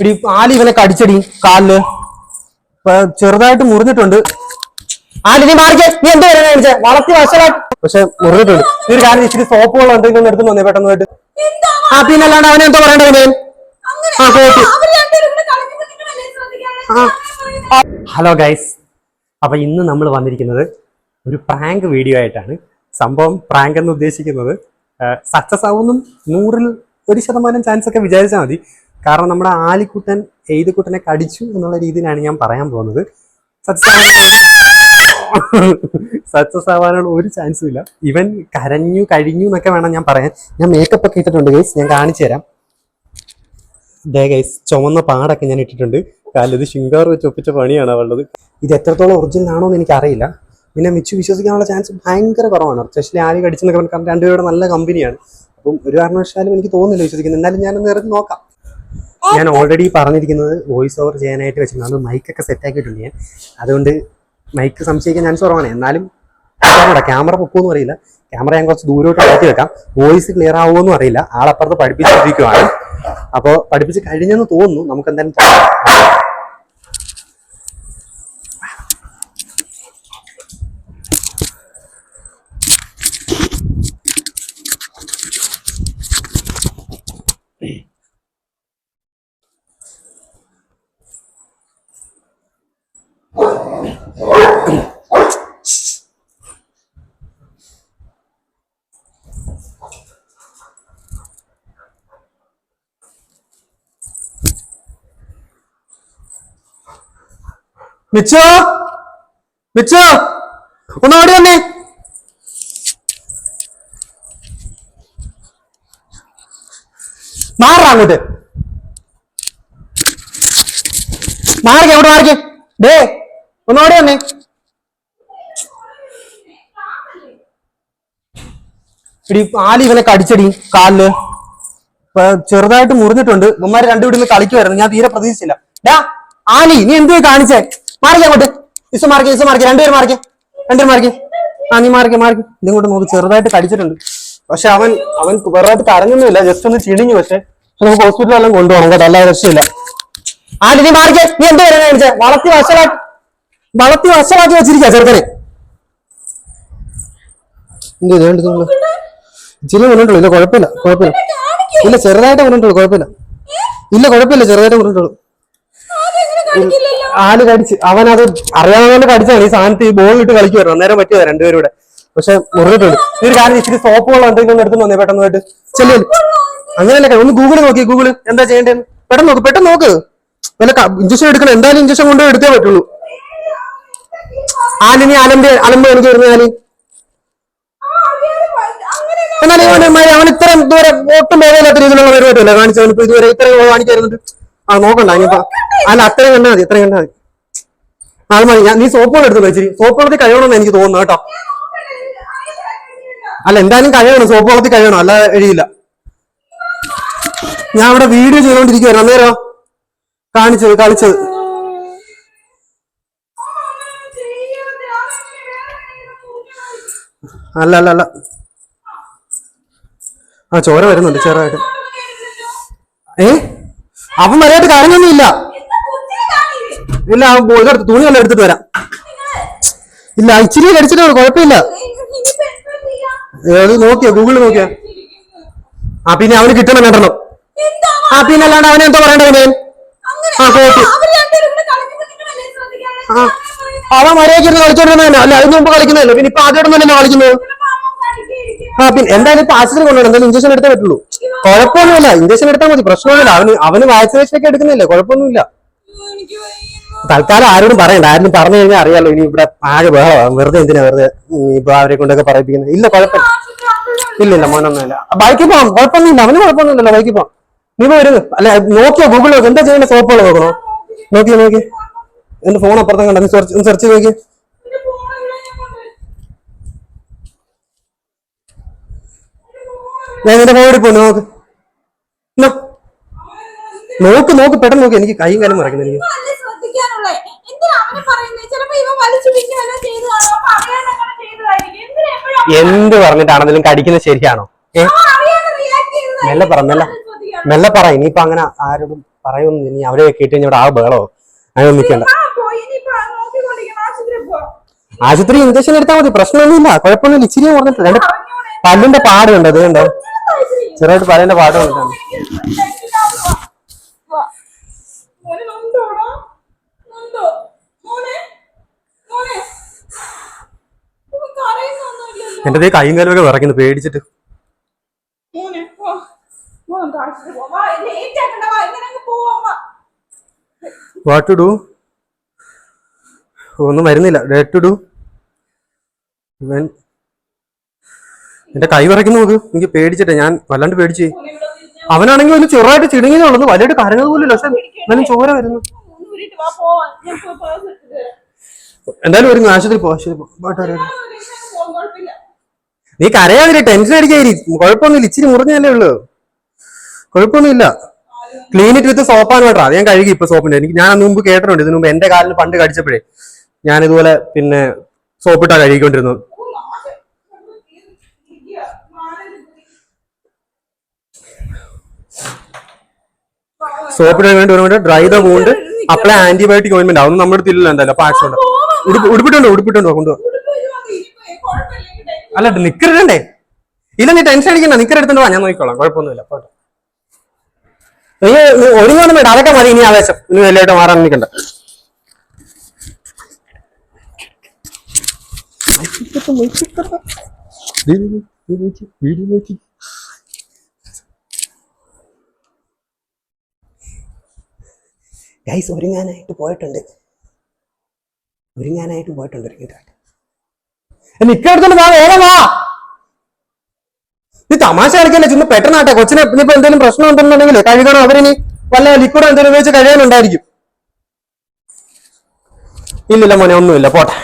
ഇടി ആലി ഇവനെ കടിച്ചടി കാലിൽ. ചെറുതായിട്ട് മുറിഞ്ഞിട്ടുണ്ട്. ആലി നീ മാറിക്കേ. നീ എന്ത് വരാൻ കാണിച്ചേ? വളർത്തി വശലാക്കി പക്ഷെ മുറിഞ്ഞിട്ടുണ്ട്. നീ ഒരു കാര്യം ഇച്ചിരി സോപ്പ് വെള്ളം എന്തെങ്കിലും ഒന്ന് എടുത്തു വന്നേ പെട്ടെന്ന് പോയിട്ട്? ആ പിന്നെ അല്ലാണ്ട് അവനെ എന്തോ പറയണ്ടത് മേൻ അങ്ങനെ ആ, കേട്ടു. Hello guys. അപ്പൊ ഇന്ന് നമ്മൾ വന്നിരിക്കുന്നത് ഒരു പ്രാങ്ക് വീഡിയോ ആയിട്ടാണ്. സംഭവം പ്രാങ്ക് എന്ന് ഉദ്ദേശിക്കുന്നത് സക്സസ് ആവുമെന്നും നൂറിൽ ഒരു ശതമാനം ചാൻസ് ഒക്കെ വിചാരിച്ചാൽ മതി. കാരണം നമ്മുടെ ആലിക്കുട്ടൻ എയ്തുക്കുട്ടനെ കടിച്ചു എന്നുള്ള രീതിയിലാണ് ഞാൻ പറയാൻ പോകുന്നത്. സക്സസ് ഒരു ചാൻസും ഇല്ല. ഇവൻ കരഞ്ഞു കഴിഞ്ഞു എന്നൊക്കെ വേണം ഞാൻ പറയാൻ. ഞാൻ മേക്കപ്പ് ഒക്കെ ഇട്ടിട്ടുണ്ട് ഗൈസ് ഞാൻ കാണിച്ചു തരാം. ദേ ഗൈസ് ചുമന്ന പാടൊക്കെ ഞാൻ ഇട്ടിട്ടുണ്ട്. കാലത്ത് ശിങ്കാർ വെച്ച് ഒപ്പിച്ച പണിയാണ് അവളുള്ളത് ഇത് എത്രത്തോളം ഒറിജിനൽ ആണോ എന്ന് എനിക്കറിയില്ല. പിന്നെ മിച്ചു വിശ്വസിക്കാനുള്ള ചാൻസ് ഭയങ്കര കുറവാണ്. സ്പെഷ്യലി ആലി കടിച്ചെന്നൊക്കെ കാരണം രണ്ടുപേരുടെ നല്ല കമ്പനിയാണ് അപ്പം ഒരു കാരണവശാലും എനിക്ക് തോന്നുന്നില്ല വിശ്വസിക്കുന്നത്. എന്നാലും ഞാനൊന്ന് ഇറങ്ങി നോക്കാം. ഞാൻ ഓൾറെഡി പറഞ്ഞിരിക്കുന്നത് വോയിസ് ഓവർ ചെയ്യാനായിട്ട് അത് മൈക്കൊക്കെ സെറ്റ് ആക്കിയിട്ടുണ്ട് ഞാൻ. അതുകൊണ്ട് മൈക്ക് സംശയിക്കാൻ ഞാൻ കുറവാണ്. എന്നാലും ക്യാമറ പൊക്കുമെന്ന് അറിയില്ല. ക്യാമറ ഞാൻ കുറച്ച് ദൂരോട്ട് മാറ്റി വെക്കാം. വോയിസ് ക്ലിയർ ആവുമെന്നും അറിയില്ല. ആളപ്പുറത്ത് പഠിപ്പിച്ചിരിക്കുവാണ് അപ്പോൾ പഠിപ്പിച്ച് കഴിഞ്ഞെന്ന് തോന്നുന്നു. നമുക്ക് എന്തായാലും മിച്ചു? മിച്ചോ? ഒന്ന് ഓടി വന്നേ. മാറാ അങ്ങോട്ട്. മാറിക്ക അങ്ങോട്ട് മാറിക്ക. ഡേ ഒന്ന് ഓടി വന്നേ. ഇടി ആലി ഇവനെ കടിച്ചടി കാലിൽ. ചെറുതായിട്ട് മുറിഞ്ഞിട്ടുണ്ട്. ഇവന്മാര് രണ്ടുപേരും കളിക്കുമായിരുന്നു ഞാൻ തീരെ പ്രതീക്ഷിച്ചില്ല. ഡാ ആലി നീ എന്തുവാ കാണിച്ചേ? മാറിക്ക അങ്ങോട്ട്. ഇസ് മാറിക്ക ഇസ് മാറിക്ക രണ്ടുപേരും മാറിക്ക രണ്ടുപേരും മാറിക്ക ആ നീ മാറിക്ക മാറിക്ക ഇതങ്ങോട്ട് നോക്ക് ചെറുതായിട്ട് കടിച്ചിട്ടുണ്ട്. പക്ഷെ അവൻ അവൻ വേറെയായിട്ട് കരഞ്ഞൊന്നുമില്ല ജസ്റ്റ് ഒന്ന് ചിണിഞ്ഞു പക്ഷെ. നമുക്ക് ഹോസ്പിറ്റലെല്ലാം കൊണ്ടുപോകണം കേട്ടോ അല്ലാതെ രക്ഷയില്ല. ആന്റി നീ മാറിക്ക നീ എന്ത് വരാൻ കാണിച്ചേ? വളർത്തി വശമാക്കി വളർത്തി വശമാക്കി വെച്ചിരിക്കുക ചെറുക്കനെ. എന്ത് മുന്നോട്ടുള്ളൂ ഇല്ല കുഴപ്പമില്ല കുഴപ്പമില്ല. ഇല്ല ചെറുതായിട്ട് മുന്നോട്ടുള്ളൂ കുഴപ്പമില്ല. ഇല്ല കുഴപ്പമില്ല ചെറുതായിട്ട് മുന്നോട്ടുള്ളൂ. ആൽ കടിച്ച് അവൻ അത് അറിയാവുന്ന കടിച്ചാണ്. ഈ സാധനത്ത് ഈ ബോൾ ഇട്ട് കളിക്കുമായിരുന്നു അന്നേരം പറ്റിയതാ രണ്ടുപേരും കൂടെ പക്ഷെ മുറിഞ്ഞിട്ടുണ്ട്. ഈ ഒരു കാര്യം ഇച്ചിരി സോപ്പ് വെള്ളം എന്തെങ്കിലും എടുത്തു വന്നേ പെട്ടെന്ന് പോയിട്ട്. ചെല്ലു അങ്ങനെയല്ല ഒന്ന് ഗൂഗിൾ നോക്കി ഗൂഗിൾ എന്താ ചെയ്യേണ്ടത് പെട്ടെന്ന് നോക്ക് പെട്ടെന്ന് നോക്ക്. വല്ല ഇഞ്ചക്ഷൻ എടുക്കണം. എന്തായാലും ഇഞ്ചക്ഷൻ കൊണ്ടുപോയി എടുത്തേ പറ്റുള്ളൂ. ആലിനി അലമ്പ് അലമ്പ് എനിക്ക് വരുന്ന ആലി. എന്നാലും അവൻ ഇത്രയും ദൂരെ ഒട്ടും ബോധമില്ലാത്ത രീതിയിലുള്ള പരിപാടിയല്ല കാണിച്ചവൻ ഇപ്പൊ ഇതുവരെ ഇത്രയും കാണിക്കായിരുന്നിട്ട് ആ നോക്കണ്ട ഇനിയിപ്പോ. അല്ല അത്രയും കണ്ടാ മതി അത്രയും കണ്ടാ മതി. അത് മതി ഞാൻ നീ സോപ്പ് വെള്ളം എടുത്തു വെച്ചിരി. സോപ്പ് വെള്ളത്തിൽ കഴിയണമെന്ന് എനിക്ക് തോന്നുന്നു കേട്ടോ. അല്ല എന്തായാലും കഴിയണം സോപ്പ് വെള്ളത്തിൽ കഴിയണം അല്ല എഴുതിയില്ല ഞാൻ ഇവിടെ വീഡിയോ ചെയ്തോണ്ടിരിക്കുവായിരുന്നു. അന്നേരോ? കാണിച്ചത് കളിച്ചത്. അല്ല അല്ല അല്ല. ആ ചോര വരുന്നുണ്ട് ചെറുതായിട്ട്. ഏ? അവൻ വരെയായിട്ട് കാണില്ലേ? ഇല്ല ഇതെടുത്ത് തുണിയെല്ലാം എടുത്തിട്ട് വരാം. ഇല്ല ഇച്ചിരി അടിച്ചിട്ട് കുഴപ്പമില്ല? ഏത് നോക്കിയോ? ഗൂഗിളിൽ നോക്കിയോ? ആ പിന്നെ അവന് കിട്ടണം രണ്ടെണ്ണം. ആ പിന്നെ അല്ലാണ്ട് അവനെ എന്തോ പറയണ്ടത് മേൻ ആ, കോപ്പി. ആ അവൻ മര്യാദയ്ക്ക് ഇരുന്ന് കളിച്ചോണ്ടിരുന്നതന്നെ. അല്ല അതിന് മുമ്പ് കളിക്കുന്നതല്ലോ? പിന്നെ ഇപ്പൊ ആദ്യമായിട്ട് തന്നെ കളിക്കുന്നത്. ആ പിന്നെ എന്തായാലും ഇപ്പൊ ആശുപത്രി കൊണ്ടുവരണം. എന്തായാലും ഇഞ്ചക്ഷൻ എടുത്തേ പറ്റുള്ളൂ. കുഴപ്പമൊന്നുമില്ല. ഇഞ്ചക്ഷൻ എടുത്താൽ മതി. പ്രശ്നമൊന്നുമില്ല. അവന് അവന് വാക്സിനേഷൻ ഒക്കെ എടുക്കുന്നില്ലേ കുഴപ്പമൊന്നുമില്ല. തൽക്കാലം ആരോടും പറയണ്ട. ആരും പറഞ്ഞു കഴിഞ്ഞാൽ അറിയാലോ ഇനി ഇവിടെ ആകെ ബഹളമാണ് വെറുതെ എന്തിനാ വെറുതെ ഇപ്പൊ അവരെ കൊണ്ടൊക്കെ പറയിപ്പിക്കുന്നത്? ഇല്ല കുഴപ്പമില്ല. ആശുപത്രി ആകുമ്പോഴേ ഇല്ല ഇല്ല മോനൊന്നുമില്ല. ബൈക്കിൽ പോകാം കുഴപ്പമൊന്നുമില്ല. അവന് കുഴപ്പമൊന്നുമില്ലല്ലോ ബൈക്കിൽ പോകാം നീ വരുന്നു അല്ല നോക്കിയോ ഗൂഗിൾ നോക്കി എന്താ ചെയ്യുന്ന? സോപ്പുകൾ നോക്കണോ? നോക്കിയോ നോക്കി എന്റെ ഫോൺ അപ്പുറത്തും കണ്ട? സെർച്ച് സെർച്ച് നോക്കി ഞാൻ എന്റെ ഞാൻ പോയി നോക്ക്. നോക്ക് നോക്ക് പെട്ടെന്ന് നോക്കി. എനിക്ക് കൈയും കാലം മറക്കുന്നു എനിക്ക്. ശ്രദ്ധിക്കാനുള്ളേ എന്തിനാ അവനെ പറയുന്നത് ചിലപ്പോ ഇവ വലിച്ചു പിടിച്ച് ചെയ്തതാണോ ചെയ്തു അപ്പൊ അറിയാൻ അങ്ങനെ ചെയ്തതായിരിക്കും. എന്തിനാ എന്ത് പറഞ്ഞിട്ടാണെങ്കിലും കടിക്കുന്നത് ശരിയാണോ? ഏ? മെല്ലെ പറ മെല്ലെ. മെല്ലെ പറ ഇനിയിപ്പോ അങ്ങനെ ആരോടും പറയുന്നു ഇനി അവരെ കേട്ട് കഴിഞ്ഞാൽ ഇവിടെ ആ ബഹളോ? അങ്ങനെ നിൽക്കണ്ട. ആശുപത്രി ഇഞ്ചക്ഷൻ എടുത്താൽ മതി പ്രശ്നമൊന്നുമില്ല. കുഴപ്പമൊന്നുമില്ല ഇച്ചിരി പറഞ്ഞിട്ടില്ല പല്ലിന്റെ പാടുണ്ട് കണ്ടോ അത് കണ്ടോ ചെറുതായിട്ട് പല്ലിന്റെ പാട് കണ്ടോ മോനെ നൊന്തോടാ നൊന്തോ മോനെ മോനെ ഇവൻ കരയുന്നൊന്നുമില്ലല്ലോ എന്റെ ദേ കൈയും കാലും ഒക്കെ വിറയ്ക്കുന്നു പേടിച്ചിട്ട്. വാട്ട് ടു ഡു ഒന്നും വരുന്നില്ല. ഡേ ടു ഡു ഇവൻ എന്റെ കൈ വിറയ്ക്കുന്നു നോക്ക് എനിക്ക് പേടിച്ചിട്ട്. ഞാൻ വല്ലാണ്ട് പേടിച്ച് അവനാണെങ്കിൽ ഒന്ന് ചെറുതായിട്ട് ചിടുങ്ങിയേ ഉള്ളൂ വലിയൊരു കരഞ്ഞത് പോലും പക്ഷെ എന്നാലും ചോര വരുന്നു. എന്തായാലും ഒരു ആശുപത്രി പോ ആശുപത്രി പോട്ടെ വരാം. ഞാൻ ഒരു നിമിഷം പോകാം കുഴപ്പമില്ല നീ കരയാതില്ല ടെൻഷൻ അടിക്കാതിരി. കുഴപ്പമൊന്നുമില്ല. ഇച്ചിരി മുറിഞ്ഞല്ലേ ഉള്ളൂ. കുഴപ്പമൊന്നുമില്ല. ക്ലീനിറ്റ് വിത്ത് സോപ്പാണ് കേട്ടോ അത് ഞാൻ കഴുകി ഇപ്പൊ സോപ്പിന്റെ എനിക്ക് ഞാൻ അന്ന് മുമ്പ് കേട്ടിട്ടുണ്ട്. ഇതിനു മുമ്പ് എന്റെ കാലിൽ പണ്ട് കടിച്ചപ്പോഴേ ഞാൻ ഇതുപോലെ പിന്നെ സോപ്പിട്ടാ കഴുകിക്കൊണ്ടിരുന്നു. സോപ്പിടാൻ വേണ്ടി വരുമ്പോൾ dry the wound apply antibiotic ഓയിൻമെന്റ് അതൊന്നും നമ്മുടെ അടുത്ത് ഇല്ലല്ലോ എന്തായാലും. അപ്പൊ ആക്ഷൻ ഉടുപ്പ് ഉടുപ്പിട്ടുണ്ടോ? ഉടുപ്പിട്ടുണ്ടോ? കൊണ്ടുപോ അല്ല നിക്കർ ഇടണ്ടേ? ഇല്ല നീ ടെൻഷൻ അടിക്കണ്ട. നിക്കർ എടുത്തോണ്ട് വാ ഞാൻ നോക്കിക്കോളാം. കുഴപ്പമൊന്നുമില്ല. പോട്ടെ. നീ ഒരുങ്ങൊന്നും വേണ്ട അതൊക്കെ മതി ഇനി ആവേശം. ഇനി വലിയായിട്ട് മാറാൻ നിൽക്കണ്ട ഒരുങ്ങാനായിട്ട് പോയിട്ടുണ്ട്. ഒരുങ്ങാനായിട്ട് പോയിട്ടുണ്ട് ഒരുങ്ങിയിട്ട് നിക്കെടുത്തോണ്ട് വാ വേഗം വാ. നീ തമാശ കളിക്കല്ലേ? ചെന്ന് പെട്ടെന്നാട്ടെ. കൊച്ചിനെ ഇനിയിപ്പോ എന്തെങ്കിലും പ്രശ്നം ഉണ്ടെന്നുണ്ടെങ്കിൽ കഴുകണം? അവരിനി വല്ല ലിക്വിഡോ എന്തെങ്കിലും ഉപയോഗിച്ച് കഴിയാനുണ്ടായിരിക്കും ഇല്ലില്ല മോനെ ഒന്നുമില്ല. പോട്ടെ.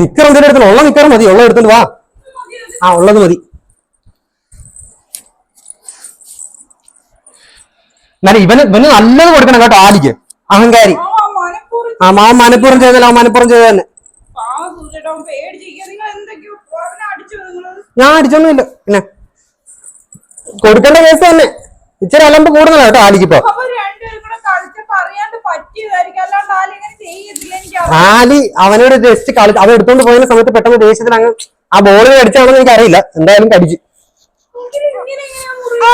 നിക്കർ എന്തെങ്കിലും എടുത്തോളൂ ഉള്ള നിക്കറ മതി. ഉള്ള എടുത്തോണ്ട് വാ. ആ ഉള്ളത് മതി. എന്നാലും ഇവന് ഇവന് നല്ലത് കൊടുക്കണം കേട്ടോ ആലിക്ക് അഹങ്കാരി. ആ ആ മാവൻ മനപ്പുറം ചെയ്തല്ല അവൻ മനപ്പുറം ചെയ്ത തന്നെ ഞാൻ അടിച്ചൊന്നുമില്ല. പിന്നെ കൊടുക്കേണ്ട കേസ് തന്നെ. ഇച്ചിരി അലമ്പ് കൂടുതലാണ് കേട്ടോ ആലിക്കിപ്പോ ആലി അവനോട് ജസ്റ്റ് കളി അവൻ എടുത്തോണ്ട് പോയ സമയത്ത് പെട്ടെന്ന് ദേഷ്യത്തിൽ അങ്ങ് ആ ബോൾ അടിച്ചാണെന്ന് എനിക്ക് അറിയില്ല എന്തായാലും കടിച്ചു. ആ,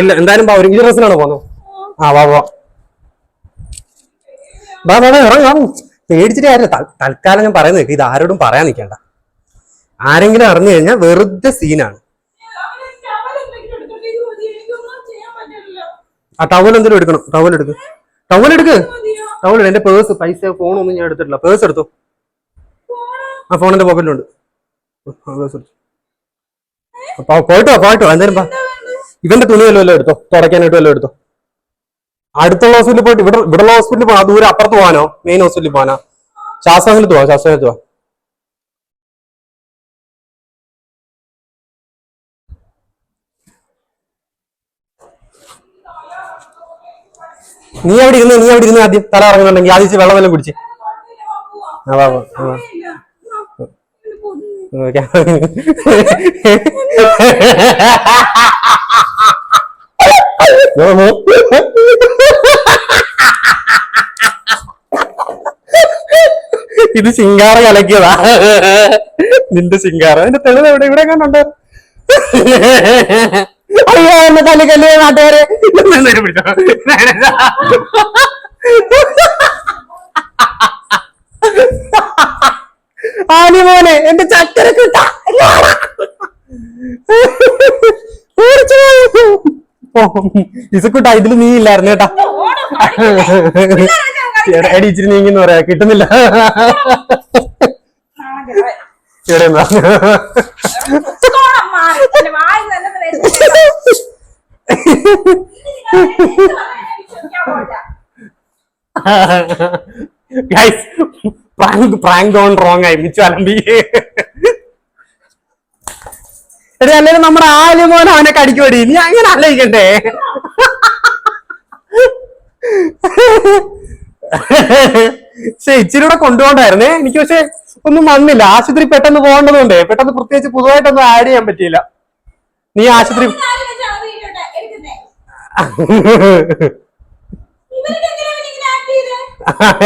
ഇല്ല എന്തായാലും ഈ ഡ്രസ്സിനാണോ പോകുന്നത് ആ വാ വാ. വാ വാ വാ, ഇറങ്ങാം പേടിച്ചിട്ട് ആരും തൽക്കാലം ഞാൻ പറയുന്നത് ഇത് ആരോടും പറയാൻ നിൽക്കണ്ട. ആരെങ്കിലും അറിഞ്ഞു കഴിഞ്ഞാൽ വെറുതെ സീനാണ്. ആ ടവൽ എന്തെങ്കിലും എടുക്കണം. ടവൽ എടുക്ക്. ടവൽ എടുക്ക്. ടവൽ എന്റെ പേഴ്സ് പൈസ ഫോണൊന്നും ഞാൻ എടുത്തിട്ടില്ല. പേഴ്സ് എടുത്തു? ആ ഫോൺ എന്റെ പോക്കറ്റിലുണ്ട് പോയിട്ടോ പോയിട്ടോ എന്തായാലും വാ. ഇവന്റെ തുണി എല്ലാം എടുത്തോ? തുടയ്ക്കാനായിട്ട് വല്ലതും എടുത്തോ? അടുത്തുള്ള ഹോസ്പിറ്റലിൽ പോയിട്ട് ഇവിടെ ഇവിടെയുള്ള ഹോസ്പിറ്റലിൽ പോകാം ദൂരെ അപ്പുറത്ത് പോകാനോ മെയിൻ ഹോസ്പിറ്റലിൽ പോകാനോ ശാസ്ത്രത്തിൽ പോവാം ശാസ്ത്രത്തിൽ പോവാം. നീ എവിടെ ഇരുന്ന് നീ എവിടെ ഇരുന്ന് ആദ്യം തല ഇറങ്ങുന്നുണ്ടെങ്കിൽ ആദ്യം വെള്ളം വല്ലതും കുടിച്ച്. ആ വാ വാ ആ, വാ ഇല്ല. ആ, ഇത് സിംഗാറ കലക്കിയതാ. നിന്റെ ശിങ്കാറ. അതിന്റെ തെളിവ് എവിടെ? ഇവിടെ കണ്ടുണ്ട്. അയ്യോ എന്നെ കല്ല് കല്ല് നാട്ടുകാരെ. ആനി മോനെ എന്റെ ചക്കര കിട്ടാ. ഇസക്കുട്ടാ ഇതിൽ നീ ഇല്ലായിരുന്നു കേട്ടാ. എടാ, ഇച്ചിരി നീങ്ങി പറയാ? കിട്ടുന്നില്ല. gone wrong ആയി. അല്ലെങ്കിൽ നമ്മുടെ ആലുമോൻ അവനെ കടിക്കുവടി. നീ അങ്ങനെ ആലോചിക്കണ്ടേ? പക്ഷെ ഇച്ചിരി കൂടെ കൊണ്ടുപോകണ്ടായിരുന്നേ. എനിക്ക് പക്ഷെ ഒന്നും വന്നില്ല. ആശുപത്രി പെട്ടെന്ന് പോകേണ്ടതുകൊണ്ടേ പെട്ടെന്ന് പ്രത്യേകിച്ച് പുതുതായിട്ടൊന്നും ആഡ് ചെയ്യാൻ പറ്റിയില്ല. നീ ആശുപത്രി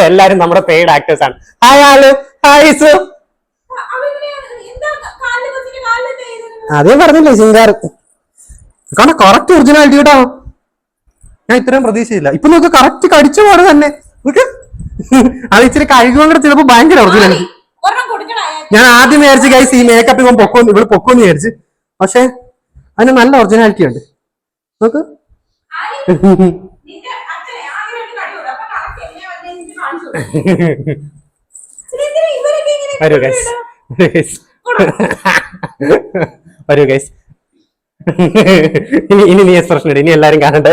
എല്ലാരും നമ്മുടെ പെയ്ഡ് ആക്ടേഴ്സ് ആണ്. Hi all. ഹായ് അതേ പറഞ്ഞില്ലേ സിംഗാർ കാരണം കറക്റ്റ് ഒറിജിനാലിറ്റി കേട്ടോ. ഞാൻ ഇത്രയും പ്രതീക്ഷയില്ല ഇപ്പൊ നിങ്ങൾക്ക് കറക്റ്റ് കടിച്ചു പാട് തന്നെ. അത് ഇച്ചിരി കഴുകുമ്പോൾ കൂടെ ചിലപ്പോ ഭയങ്കര ഞാൻ ആദ്യം വിചാരിച്ചു ഗൈസ് ഈ മേക്കപ്പ് ഇവൻ പൊക്കോന്ന് ഇവൾ പൊക്കോന്ന് വിചാരിച്ചു. പക്ഷെ അതിന് നല്ല ഒറിജിനാലിറ്റി ഉണ്ട്. നോക്ക്. വരൂ ഗൈസ് വരൂ ഗൈസ് ഇനി ഇനി നീ എക്സ്പ്രഷൻ ഇട്. ഇനി എല്ലാരും കാണട്ടെ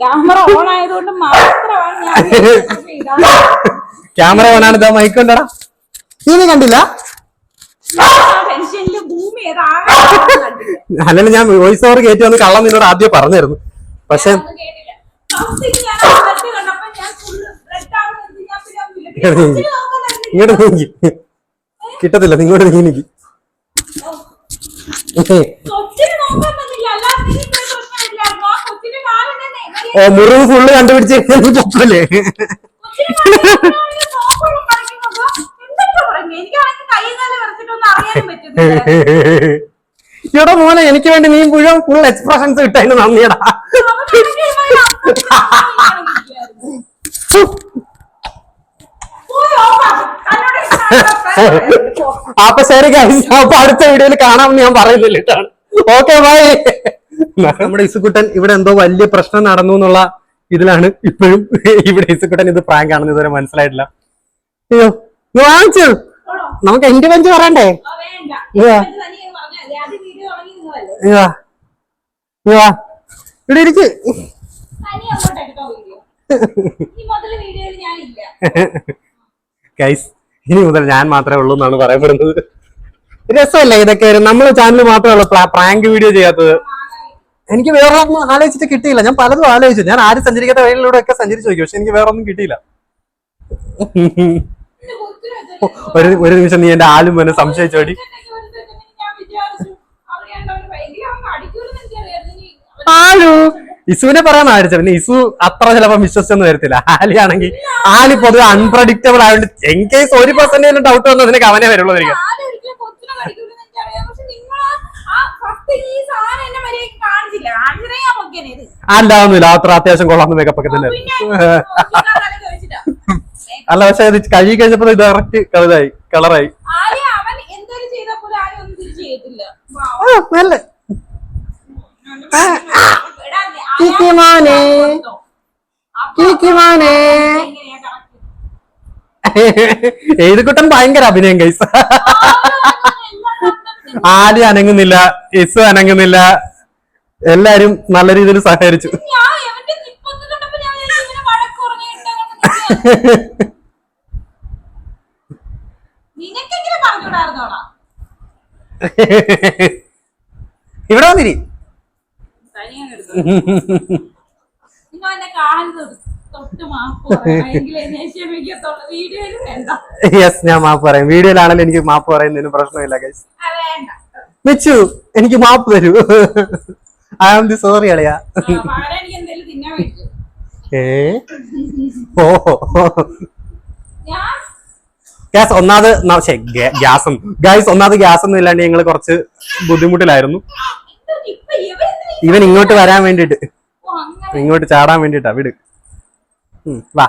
ക്യാമറ ഓൺ ആയതുകൊണ്ട് മാത്രമാണ് ഞാൻ. ക്യാമറ ഓണാണ് ഇതാ മൈക്ക് ഉണ്ടടാ. നീ നീ കണ്ടില്ല? അല്ലല്ല ഞാൻ വോയിസ് ഓവർ കയറ്റി വന്ന് കള്ളം നിന്നോട് ആദ്യം പറഞ്ഞിരുന്നു പക്ഷെ ഇങ്ങോട്ട് നീങ്ങി കിട്ടത്തില്ല. നിങ്ങോട്ട് നീങ്ങി കൊച്ചിനെ നോക്കാൻ തന്നില്ല. അല്ലാതെ നീ ഇത്രയും പ്രശ്നമില്ലായിരുന്നു. ആ കൊച്ചിന്റെ കാലിനെ നേ- ഓ മുറിവ് ഫുള്ള് കണ്ടുപിടിച്ച് പൊക്കല്ലേ. ഇവിടെ മോനെ എനിക്ക് വേണ്ടി നീ മുഴുവൻ ഫുൾ എക്സ്പ്രഷൻസ് കിട്ടായിരുന്നു നന്ദിയടാ അവനാണെങ്കിൽ ഇവനെ അപ്പുറത്ത് കാണാനിരിക്കുകയായിരുന്നു. പോയി ഓഫാക്ക്. തന്നോട് ഇഷ്ടമാണ്. പോ. അപ്പൊ ശരി. അപ്പൊ അടുത്ത വീഡിയോയിൽ കാണാമെന്ന് ഞാൻ പറയുന്നില്ല കേട്ടാണ് ഓക്കെ ബൈ നമ്മുടെ ഇസുക്കുട്ടൻ ഇവിടെ എന്തോ വലിയ പ്രശ്നം നടന്നു എന്നുള്ള ഇതിലാണ് ഇപ്പോഴും ഇവിടെ ഇസുക്കുട്ടൻ ഇത് പ്രാങ്ക് ആണെന്ന് ഇതുവരെ മനസ്സിലായിട്ടില്ല അയ്യോ നീ വാങ്ങിച്ചു നമുക്ക് എന്റെ പഞ്ച് പറയണ്ടേ. ഇവിടെ ഇരിക്ക്. ഈ മുതൽ വീഡിയോയിൽ ഞാനില്ല. ഗൈസ് ഇനി മുതൽ ഞാൻ മാത്രമേ ഉള്ളൂ എന്നാണ് പറയപ്പെടുന്നത്. രസമല്ലേ ഇതൊക്കെ? നമ്മൾ ചാനൽ മാത്രമേ ഉള്ളൂ പ്രാങ്ക് വീഡിയോ ചെയ്യാത്തത്. എനിക്ക് വേറെ ഒന്നും ആലോചിച്ചിട്ട് കിട്ടിയില്ല. ഞാൻ പലതും ആലോചിച്ചു. ഞാൻ ആരും സഞ്ചരിക്കാത്ത വഴിയിലൂടെ ഒക്കെ സഞ്ചരിച്ചു നോക്കി. പക്ഷെ എനിക്ക് വേറെ ഒന്നും കിട്ടിയില്ല ഒരു ഒരു നിമിഷം നീ എന്റെ ആലും എന്നെ സംശയിച്ചോടി ഇതൊക്കെ ഒരു സെക്കൻഡിൽ ഞാൻ വിചാരിച്ചു അറിയാണ്ടവര് ഭയങ്കര അവൻ അടിക്കൂലെന്ന് എനിക്കറിയായിരുന്നു. ഇനി അവൻ ആലു ഇസുവിനെ പറയാൻ ആയിരിച്ച പിന്നെ ഇസു അത്ര ചിലപ്പോ വിശ്വസിച്ചൊന്നും വരത്തില്ല. ആലി ആണെങ്കിൽ ആലി പൊതുവെ അൺപ്രഡിക്റ്റബിൾ ആയതുകൊണ്ട് എൻ കേസ് ഒരു പെർസെന്റേജ് ഡൗട്ട് വന്നതിനൊക്കെ അവനെ വരുള്ളൂ അല്ല ഒന്നുമില്ല അത്ര അത്യാവശ്യം കൊള്ളാവുന്ന മേക്കപ്പ് ഒക്കെ തന്നെ. അല്ല പക്ഷെ അത് കഴുകി കഴിഞ്ഞപ്പോ ഇത് കറക്റ്റ് കളറായി കളറായി ആര്യ എങ്ങനെയാ correct? എഴുതുകുട്ടൻ ഭയങ്കര അഭിനയം കൈസ് ഭയങ്കര അഭിനയം കണ്ടത് ആദ്യം അനങ്ങുന്നില്ല ഇസു അനങ്ങുന്നില്ല. എല്ലാരും നല്ല രീതിയിൽ സഹകരിച്ചു. ഇവിടെ വന്നിരി. യെസ് ഞാൻ മാപ്പ് പറയാം. വീഡിയോയിലാണെങ്കിലും എനിക്ക് മാപ്പ് പറയുന്നതിന് പ്രശ്നമില്ല ഗൈസ് മിച്ചു എനിക്ക് മാപ്പ് തരൂ. ഐ ആം ദി സോറി അളിയാ ഏ? ഓ. ഗ്യാസ് ഒന്നാമത് ഗ്യാസും. ഗൈസ് ഒന്നാമത് ഗ്യാസ് ഒന്നും ഇല്ലാണ്ട് ഞങ്ങൾ കുറച്ച് ബുദ്ധിമുട്ടിലായിരുന്നു. ഇവൻ ഇങ്ങോട്ട് വരാൻ വേണ്ടിട്ട്. ഇങ്ങോട്ട് ചാടാൻ വേണ്ടിട്ടാ വിട്. വാ.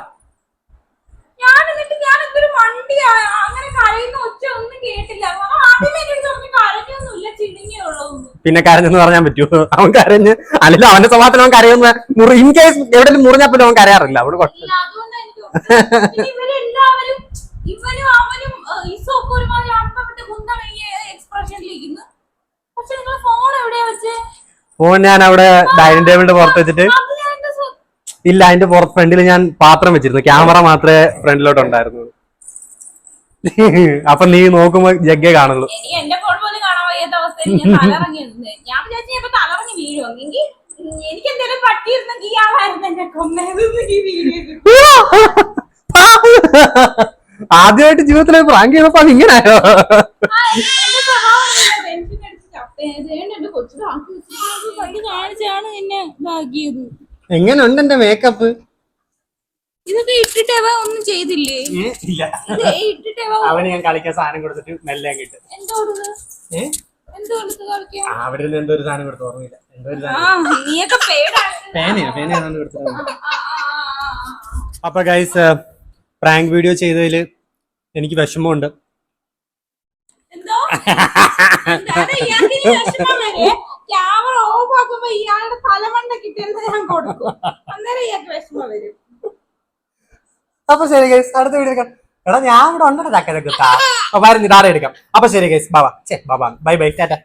പിന്നെ കരഞ്ഞെന്ന് പറഞ്ഞാൻ പറ്റുമോ അവൻ കരഞ്ഞ് അല്ലെങ്കിൽ അവന്റെ സ്വഭാവത്തിന് അവൻ കരയുന്ന മുറി ഇൻ കേസ് എവിടെയും പിന്നെ അവൻ കരയാറില്ല. അവിടെ ഇവനും അവനും കുന്താണ് ഈ എക്സ്പ്രഷനിലിരിക്കുന്നു പക്ഷെ നിങ്ങൾ ഫോൺ എവിടെയാ വെച്ചേ? ഫോൺ ഞാൻ അവിടെ ഡൈനിങ് ടേബിളിന്റെ പുറത്ത് വെച്ചിട്ട് ഇല്ല അതിന്റെ പുറത്ത് ഫ്രണ്ടിൽ ഞാൻ പാത്രം വെച്ചിരുന്നു. ക്യാമറ മാത്രമേ ഫ്രണ്ടിലോട്ട് ഉണ്ടായിരുന്നു അപ്പൊ നീ നോക്കുമ്പോ ജഗ്ഗേ കാണുള്ളൂ. എനിക്ക് എന്തെങ്കിലും പറ്റിയിരുന്നെങ്കിൽ ഇയാളായിരുന്നു എന്നെ കൊന്നേത് ഈ വീഡിയോ ആദ്യമായിട്ട് ജീവിതത്തിലെ പ്രാങ്ക് ചെയ്തപ്പോ അത് ഇങ്ങനായോ? കാണിച്ചാണ് എന്നെ ഇതാക്കിയത്. എങ്ങനെയുണ്ട് എന്റെ മേക്കപ്പ് ഇതൊക്കെ ഇട്ടിട്ട് അവ ഒന്നും ചെയ്തില്ലേ? ഇല്ല. ഇട്ടിട്ട് അവ അവന് ഞാൻ കളിക്കാൻ സാധനം കൊടുത്തിട്ട് മെല്ലെ അങ്ങിട്ട് എന്തോ എന്തോ കളിക്കാൻ? അവിടെ നിന്ന് എന്തോ ഒരു സാധനം കൊടുത്തു ഓർമ്മയില്ല. എന്തോ ഒരു നീയൊക്കെ പേനയാ? കൊടുത്തത്. അപ്പൊ ഗൈസ് പ്രാങ്ക് വീഡിയോ ചെയ്തതിൽ എനിക്ക് വിഷമമുണ്ട് എന്തോ എന്താണ് ഇയാൾക്ക് ഇനി വിഷമം വരെ? ക്യാമറ ഓഫ് ആക്കുമ്പോ ഇയാളുടെ തലമണ്ട കിട്ടിയെന്ന് ഞാൻ കൊടുക്കും. അന്നേരം ഇയാൾക്ക് വിഷമം വരും. അപ്പൊ ശരി ഗൈസ് അടുത്ത വീഡിയോ എടുക്കാം. എടാ ഞാൻ ഇവിടെ ഉണ്ടോ ചക്കര കുത്താ അപ്പൊ വരുന്നിട്ട് ആടെ എടുക്കാം. അപ്പൊ ശരി ഗൈസ് ബാബാ ചേ ബാബാ ബൈ ബൈ ടാറ്റ.